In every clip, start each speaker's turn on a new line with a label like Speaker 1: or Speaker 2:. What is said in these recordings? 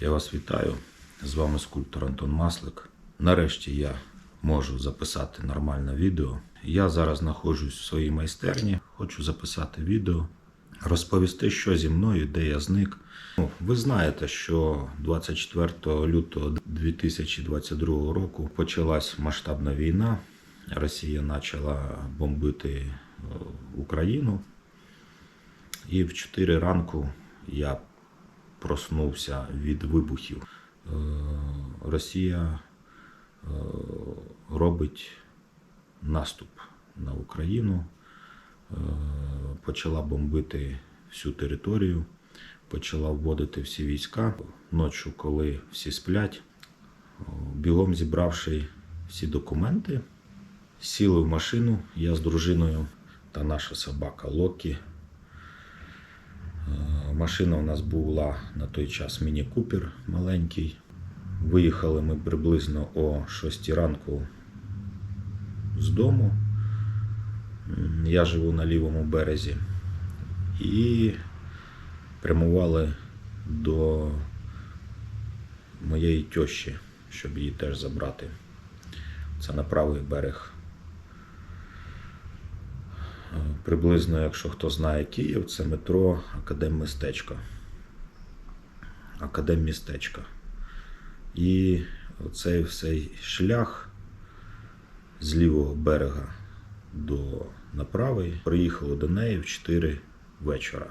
Speaker 1: Я вас вітаю. З вами скульптор Антон Маслик. Нарешті я можу записати нормальне відео. Я зараз знаходжусь в своїй майстерні, хочу записати відео, розповісти, що зі мною, де я зник. Ну, ви знаєте, що 24 лютого 2022 року почалась масштабна війна. Росія почала бомбити е, Україну. І в 4 ранку я проснувся від вибухів. Е, Росія е, робить наступ на Україну, е, почала бомбити всю територію, почала вводити всі війська. Ночі, коли всі сплять, бігом зібравши всі документи, сіли в машину, я з дружиною та наша собака Локі. Е, Машина у нас була на той час Міні Купер маленький. Виїхали ми приблизно о 6 ранку з дому. Я живу на лівому березі. І прямували до моєї тещі, щоб її теж забрати. Це на правий берег Приблизно, якщо хто знає Київ, це метро Академмістечко. Академмістечко. І цей цей шлях з лівого берега до на правий приїхали до неї в 4 вечора.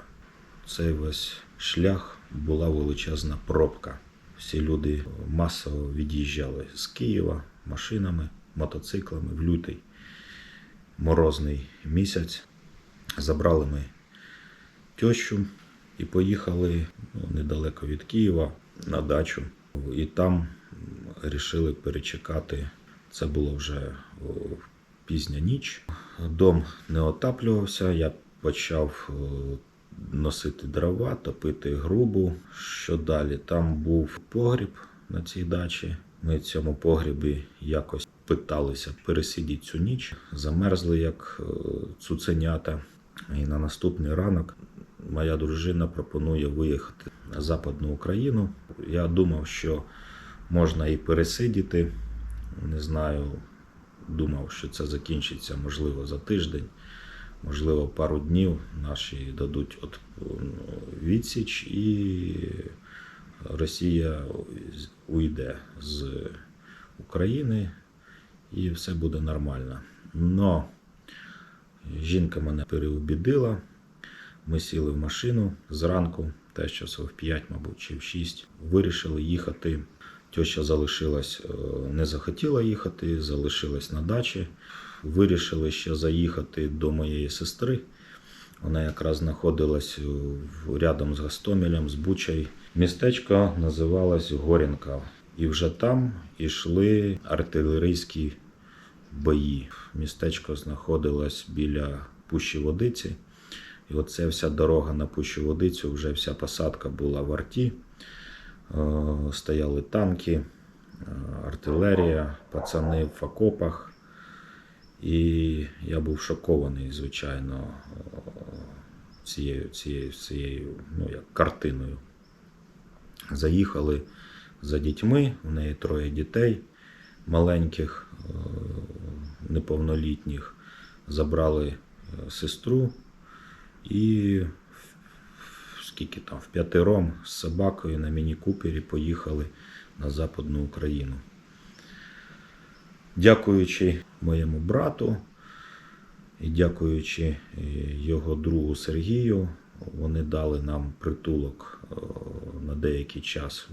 Speaker 1: Цей весь шлях була величезна пробка. Всі люди масово від'їжджали з Києва машинами, мотоциклами в лютий морозний місяць. Забрали ми тещу і поїхали ну, недалеко від Києва на дачу. І там вирішили перечекати. Це було вже пізня ніч. Дом не отаплювався. Я почав носити дрова, топити грубу. Що далі? Там був погріб на цій дачі. Ми в цьому погрібі якось питалися пересидіти цю ніч. Замерзли як е, цуценята. І на наступний ранок моя дружина пропонує виїхати на Западну Україну. Я думав, що можна і пересидіти. Не знаю, думав, що це закінчиться можливо за тиждень, можливо, пару днів наші дадуть от, ну, відсіч, і Росія уйде з України і все буде нормально. Но жінка мене переубідила. Ми сіли в машину зранку, те часов в 5, мабуть, чи в 6. Вирішили їхати. Теща залишилась, е, не захотіла їхати, залишилась на дачі. Вирішили ще заїхати до моєї сестри. Вона якраз знаходилась рядом з Гастомелем, з Бучей. Містечко називалось Горінка. І вже там йшли артилерійські бої. Містечко знаходилось біля Пущі Водиці. І оце вся дорога на Пущу Водицю, вже вся посадка була в арті. Е, Стояли танки, е, артилерія, пацани в окопах. І я був шокований, звичайно, е, цією, цією, цією ну, як картиною. Заїхали за дітьми, у неї троє дітей маленьких, е, неповнолітніх. Забрали е, сестру і скільки там, в п'ятером з собакою на міні-купері поїхали на Западну Україну. Дякуючи моєму брату і дякуючи е, його другу Сергію, вони дали нам притулок на деякий час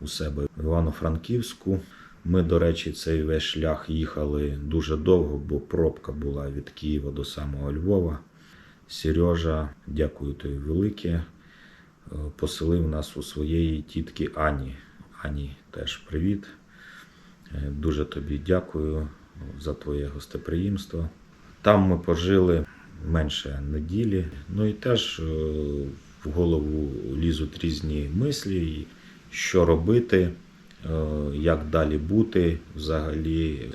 Speaker 1: у себе в Івано-Франківську. Ми, до речі, цей весь шлях їхали дуже довго, бо пробка була від Києва до самого Львова. Сережа, дякую тобі велике, е, поселив нас у своєї тітки Ані. Ані теж привіт. Е, Дуже тобі дякую за твоє гостеприємство. Там ми пожили менше неділі. Ну і теж е, в голову лізуть різні мислі, що робити, е, як далі бути взагалі.